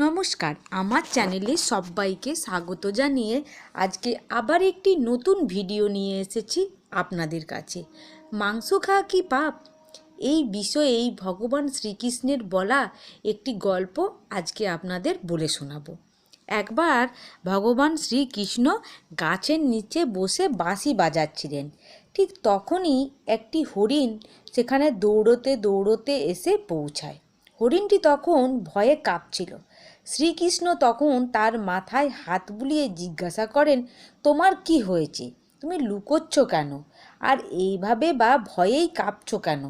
নমস্কার। আমার চ্যানেলে সবাইকে স্বাগত জানিয়ে আজকে আবার একটি নতুন ভিডিও নিয়ে এসেছি আপনাদের কাছে। মাংস খাওয়া কি পাপ? এই বিষয়েই ভগবান শ্রীকৃষ্ণের বলা একটি গল্প আজকে আপনাদের বলে শোনাবো। একবার ভগবান শ্রীকৃষ্ণ গাছের নিচে বসে বাঁশি বাজাচ্ছিলেন। ঠিক তখনই একটি হরিণ সেখানে দৌড়তে দৌড়তে এসে পৌঁছায়। হরিণটি তখন ভয়ে কাঁপছিল। শ্রীকৃষ্ণ তখন তার মাথায় হাত বুলিয়ে জিজ্ঞাসা করেন, তোমার কি হয়েছে? তুমি লুকোচ্ছ কেন? আর এইভাবে বা ভয়েই কাঁপছো কেন?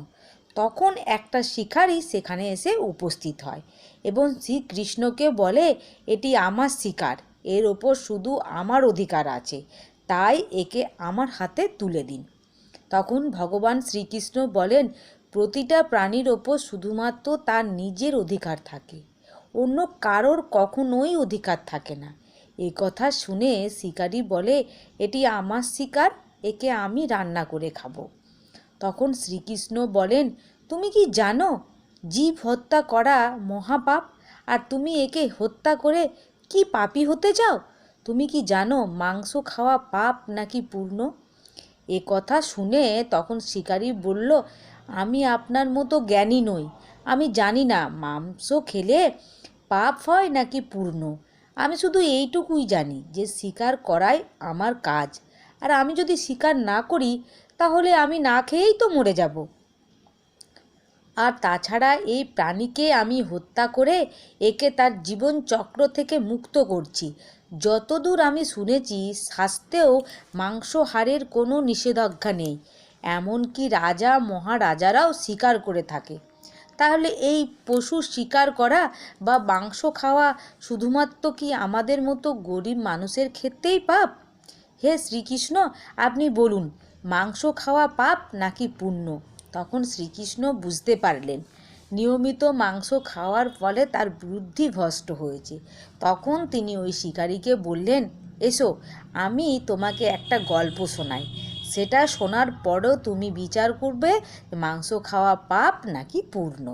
তখন একটা শিকারী সেখানে এসে উপস্থিত হয় এবং শ্রীকৃষ্ণকে বলে, এটি আমার শিকার, এর ওপর শুধু আমার অধিকার আছে, তাই একে আমার হাতে তুলে দিন। তখন ভগবান শ্রীকৃষ্ণ বলেন, প্রতিটা প্রাণীর ওপর শুধুমাত্র তার নিজের অধিকার থাকে। অন্য কারোর কখনোই অধিকার থাকে না। এই কথা শুনে শিকারি বলে, এটি আমার শিকার, একে আমি রান্না করে খাব। তখন শ্রীকৃষ্ণ বলেন, তুমি কি জানো, জীব হত্যা করা মহাপাপ, আর তুমি একে হত্যা করে কি পাপী হতে চাও? তুমি কি জানো মাংস খাওয়া পাপ নাকি পূর্ণ? এ কথা শুনে তখন শিকারী বলল, আমি আপনার মতো জ্ঞানী নই আমি জানি না, মাংস খেলে পাপ হয় নাকি পূর্ণ? আমি শুধু এইটুকুই জানি যে শিকার করাই আমার কাজ। আর আমি যদি শিকার না করি, তাহলে আমি না খেয়েই তো মরে যাব। আর তাছাড়া এই প্রাণীকে আমি হত্যা করে একে তার জীবন চক্র থেকে মুক্ত করছি। যতদূর আমি শুনেছি শাস্ত্রেও মাংসহারের কোনো নিষেধাজ্ঞা নেই। এমনকি রাজা, মহারাজারাও শিকার করে থাকে। তাহলে এই পশু শিকার করা বা মাংস খাওয়া শুধুমাত্র কি আমাদের মতো গরিব মানুষের ক্ষেত্রেই পাপ? হে শ্রীকৃষ্ণ, আপনি বলুন, মাংস খাওয়া পাপ নাকি পুণ্য? তখন শ্রীকৃষ্ণ বুঝতে পারলেন। নিয়মিত মাংস খাওয়ার ফলে তার বুদ্ধি ভ্রষ্ট হয়েছে। তখন তিনি ওই শিকারীকে বললেন, এসো, আমি তোমাকে একটা গল্প শোনাই। সেটা শোনার পরও তুমি বিচার করবে মাংস খাওয়া পাপ নাকি পূর্ণ।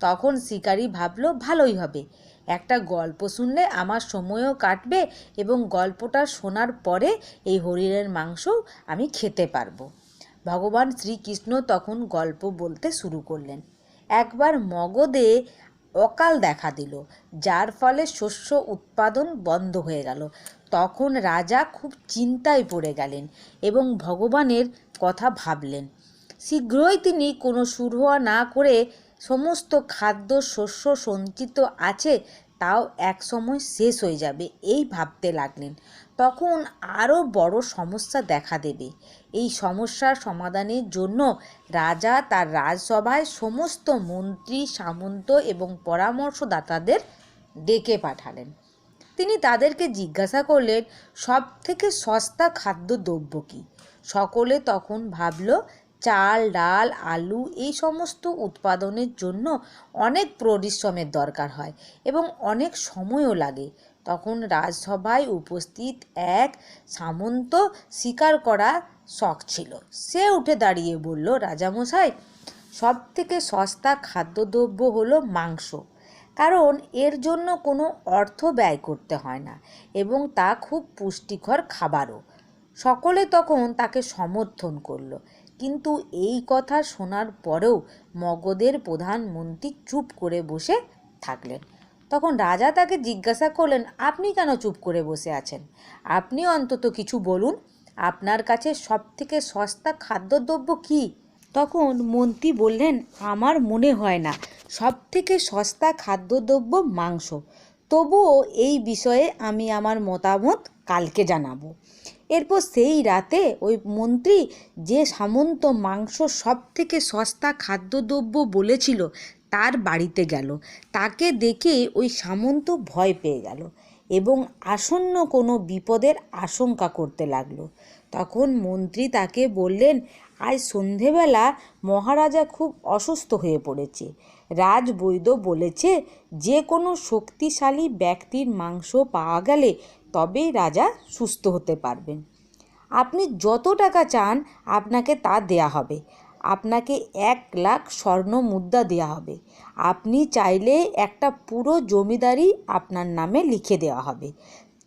তখন শিকারি ভাবলো, ভালোই হবে। একটা গল্প শুনলে আমার সময়ও কাটবে এবং গল্পটা শোনার পরে এই হরিণের মাংস আমি খেতে পারব। ভগবান শ্রীকৃষ্ণ তখন গল্প বলতে শুরু করলেন। একবার মগধে অকাল দেখা দিল, যার ফলে শস্য উৎপাদন বন্ধ হয়ে গেল। তখন রাজা খুব চিন্তায় পড়ে গেলেন এবং ভগবানের কথা ভাবলেন। শীঘ্রই তিনি কোনো সুরহা না করে সমস্ত খাদ্য, শস্য সঞ্চিত আছে, তাও এক সময় শেষ হয়ে যাবে এই ভাবতে লাগলেন। তখন আরও বড় সমস্যা দেখা দেবে। এই সমস্যার সমাধানের জন্য রাজা তার রাজসভায় সমস্ত মন্ত্রী, সামন্ত এবং পরামর্শদাতাদের ডেকে পাঠালেন। তিনি তাদেরকে জিজ্ঞাসা করলেন সব থেকে সস্তা খাদ্যদ্রব্য কী? সকলে তখন ভাবল, চাল, ডাল, আলু এই সমস্ত উৎপাদনের জন্য অনেক পরিশ্রমের দরকার হয় এবং অনেক সময়ও লাগে। তখন রাজসভায় উপস্থিত এক সামন্ত স্বীকার করা শখ ছিল। সে উঠে দাঁড়িয়ে বলল, রাজামশাই সব থেকে সস্তা খাদ্যদ্রব্য হলো মাংস। কারণ এর জন্য কোনো অর্থ ব্যয় করতে হয় না এবং তা খুব পুষ্টিকর খাবারও। সকলে তখন তাকে সমর্থন করল, কিন্তু এই কথা শোনার পরেও মগধের প্রধানমন্ত্রী চুপ করে বসে থাকলেন। তখন রাজা তাকে জিজ্ঞাসা করলেন, আপনি কেন চুপ করে বসে আছেন? আপনি অন্তত কিছু বলুন, আপনার কাছে সব থেকে সস্তা খাদ্যদ্রব্য কী? তখন মন্ত্রী বললেন, আমার মনে হয় না। সব থেকে সস্তা খাদ্যদ্রব্য মাংস। তবুও এই বিষয়ে আমি আমার মতামত কালকে জানাব। এরপর সেই রাতে ওই মন্ত্রী যে সামন্ত মাংস সব থেকে সস্তা খাদ্যদ্রব্য বলেছিল, তার বাড়িতে গেল। তাকে দেখে ওই সামন্ত ভয় পেয়ে গেল এবং আসন্ন কোনো বিপদের আশঙ্কা করতে লাগল। তখন মন্ত্রী তাকে বললেন আজ সন্ধেবেলা মহারাজা খুব অসুস্থ হয়ে পড়েছে। রাজবৈদ্য বলেছে, যে কোনো শক্তিশালী ব্যক্তির মাংস পাওয়া গেলে তবেই রাজা সুস্থ হতে পারবেন। আপনি যত টাকা চান, আপনাকে তা দেয়া হবে। আপনাকে এক লাখ স্বর্ণ মুদ্রা দেওয়া হবে। আপনি চাইলে একটা পুরো জমিদারি আপনার নামে লিখে দেওয়া হবে।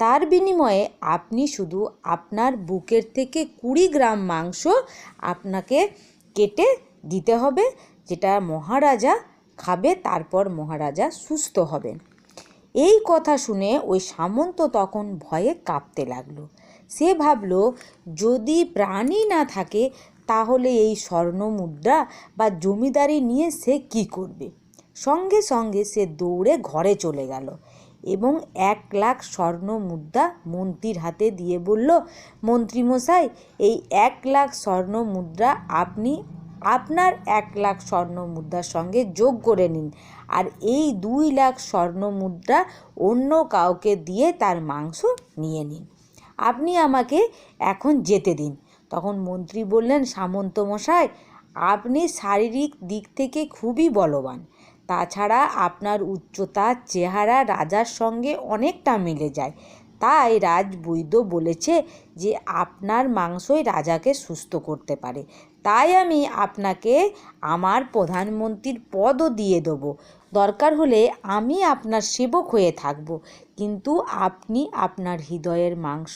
তার বিনিময়ে আপনি শুধু আপনার বুকের থেকে কুড়ি গ্রাম মাংস আপনাকে কেটে দিতে হবে, যেটা মহারাজা খাবে, তারপর মহারাজা সুস্থ হবেন। এই কথা শুনে ওই সামন্ত তখন ভয়ে কাঁপতে লাগল। সে ভাবল, যদি প্রাণী না থাকে, তাহলে এই স্বর্ণ মুদ্রা বা জমিদারি নিয়ে সে কি করবে? সঙ্গে সঙ্গে সে দৌড়ে ঘরে চলে গেল। এবং এক লাখ স্বর্ণ মুদ্রা মন্ত্রীর হাতে দিয়ে বলল, মন্ত্রীমশাই, এই এক লাখ স্বর্ণ মুদ্রা আপনি, আপনার এক লাখ স্বর্ণ মুদ্রার সঙ্গে যোগ করে নিন। আর এই দুই লাখ স্বর্ণ মুদ্রা অন্য কাউকে দিয়ে তার মাংস নিয়ে নিন। আপনি আমাকে এখন যেতে দিন। তখন মন্ত্রী বললেন সামন্ত মশাই আপনি শারীরিক দিক থেকে খুবই বলবান। তাছাড়া আপনার উচ্চতা, চেহারা রাজার সঙ্গে অনেকটা মিলে যায়। তাই রাজবৈদ্য বলেছে যে, আপনার মাংসই রাজাকে সুস্থ করতে পারে। তাই আমি আপনাকে আমার প্রধানমন্ত্রীর পদও দিয়ে দেবো। দরকার হলে আমি আপনার সেবক হয়ে থাকব। কিন্তু আপনি আপনার হৃদয়ের মাংস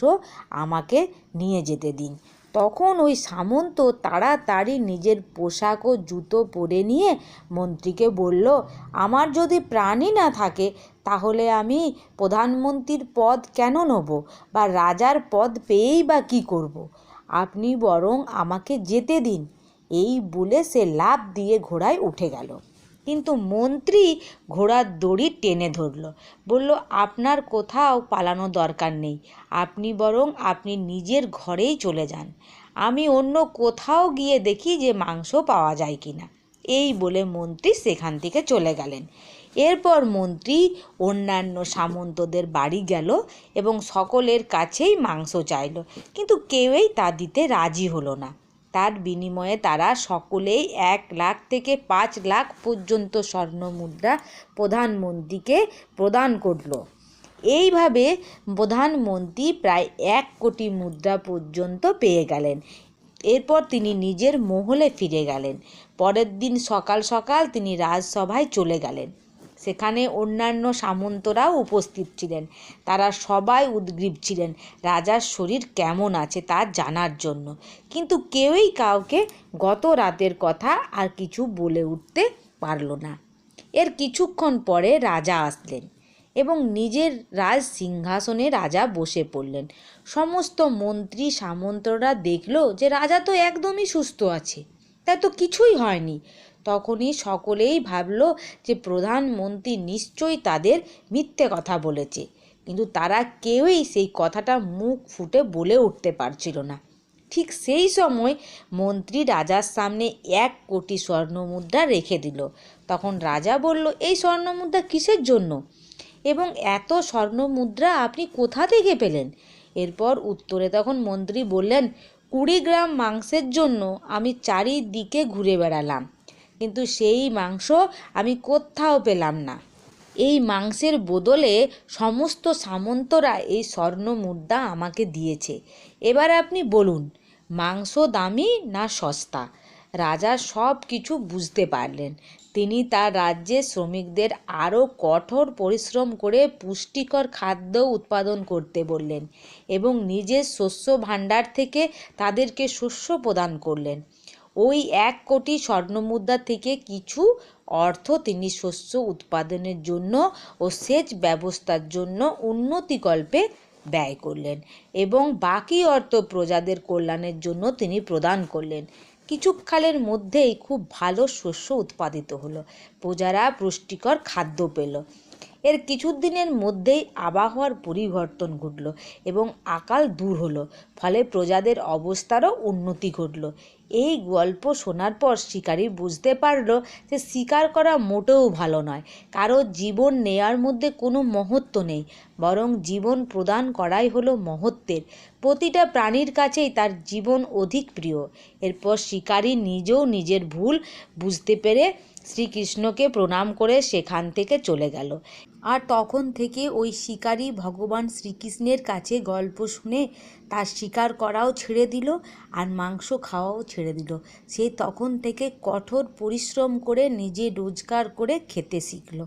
আমাকে নিয়ে যেতে দিন। তখন ওই সামন্ত তাড়াতাড়ি নিজের পোশাক ও জুতো পরে নিয়ে মন্ত্রীকে বলল, আমার যদি প্রাণই না থাকে, তাহলে আমি প্রধানমন্ত্রীর পদ কেন নেব? বা রাজার পদ পেয়েই বা কী করব। আপনি বরং আমাকে যেতে দিন। এই বলে সে লাফ দিয়ে ঘোড়ায় উঠে গেল। কিন্তু মন্ত্রী ঘোড়ার দড়ি টেনে ধরল। বলল, আপনার কোথাও পালানো দরকার নেই। আপনি বরং আপনি নিজের ঘরেই চলে যান। আমি অন্য কোথাও গিয়ে দেখি যে মাংস পাওয়া যায় কি না। এই বলে মন্ত্রী সেখান থেকে চলে গেলেন। এরপর মন্ত্রী অন্যান্য সামন্তদের বাড়ি গেল এবং সকলের কাছেই মাংস চাইল। কিন্তু কেউই তা দিতে রাজি হলো না। তার বিনিময়ে তারা সকলেই এক লাখ থেকে পাঁচ লাখ পর্যন্ত স্বর্ণ মুদ্রা প্রধানমন্ত্রীকে প্রদান করল। এইভাবে প্রধানমন্ত্রী প্রায় এক কোটি মুদ্রা পর্যন্ত পেয়ে গেলেন। এরপর তিনি নিজের মহলে ফিরে গেলেন। পরের দিন সকাল সকাল তিনি রাজসভায় চলে গেলেন। সেখানে অন্যান্য সামন্তরাও উপস্থিত ছিলেন। তারা সবাই উদ্গ্রীব ছিলেন। রাজার শরীর কেমন আছে তা জানার জন্য। কিন্তু কেউই কাউকে গত রাতের কথা আর কিছু বলে উঠতে পারল না। এর কিছুক্ষণ পরে রাজা আসলেন এবং নিজের রাজ সিংহাসনে রাজা বসে পড়লেন। সমস্ত মন্ত্রী সামন্তরা দেখল যে রাজা তো একদমই সুস্থ আছে। তাই তো কিছুই হয়নি। তখনই সকলেই ভাবল যে প্রধানমন্ত্রী নিশ্চয়ই তাদের মিথ্যে কথা বলেছে। কিন্তু তারা কেউই সেই কথাটা মুখ ফুটে বলে উঠতে পারছিল না। ঠিক সেই সময় মন্ত্রী রাজার সামনে এক কোটি স্বর্ণমুদ্রা রেখে দিল। তখন রাজা বলল, এই স্বর্ণমুদ্রা কিসের জন্য? এবং এত স্বর্ণমুদ্রা আপনি কোথা থেকে পেলেন? এরপর উত্তরে তখন মন্ত্রী বললেন, কুড়ি গ্রাম মাংসের জন্য আমি চারিদিকে ঘুরে বেড়ালাম। কিন্তু সেই মাংস আমি কোথাও পেলাম না। এই মাংসের বদলে সমস্ত সামন্তরা এই স্বর্ণ মুদ্রা আমাকে দিয়েছে। এবার আপনি বলুন, মাংস দামি না সস্তা? রাজা সব কিছু বুঝতে পারলেন। তিনি তার রাজ্যে শ্রমিকদের আরও কঠোর পরিশ্রম করে পুষ্টিকর খাদ্য উৎপাদন করতে বললেন এবং নিজের শস্য ভাণ্ডার থেকে তাদেরকে শস্য প্রদান করলেন। ওই এক কোটি স্বর্ণমুদ্রা থেকে কিছু অর্থ তিনি শস্য উৎপাদনের জন্য ও সেচ ব্যবস্থার জন্য উন্নতিকল্পে ব্যয় করলেন এবং বাকি অর্থ প্রজাদের কল্যাণের জন্য তিনি প্রদান করলেন। কিছুকালের মধ্যেই খুব ভালো শস্য উৎপাদিত হলো। প্রজারা পুষ্টিকর খাদ্য পেল। এর কিছুদিনের মধ্যেই আবহাওয়ার পরিবর্তন ঘটল এবং আকাল দূর হলো, ফলে প্রজাদের অবস্থারও উন্নতি ঘটল। এই গল্প শোনার পর শিকারী বুঝতে পারল যে শিকার করা মোটেও ভালো নয়, কারও জীবন নেয়ার মধ্যে কোনো মহত্ব নেই, বরং জীবন প্রদান করাই হলো মহত্বের। প্রতিটা প্রাণীর কাছেই তার জীবন অধিক প্রিয়। এরপর শিকারী নিজেও নিজের ভুল বুঝতে পেরে শ্রীকৃষ্ণকে প্রণাম করে সেখান থেকে চলে গেল। আর তখন থেকে ওই শিকারী ভগবান শ্রীকৃষ্ণের কাছে গল্প শুনে তার শিকার করাও ছেড়ে দিল আর মাংস খাওয়াও ছেড়ে দিল। সে তখন থেকে কঠোর পরিশ্রম করে নিজে রোজগার করে খেতে শিখলো।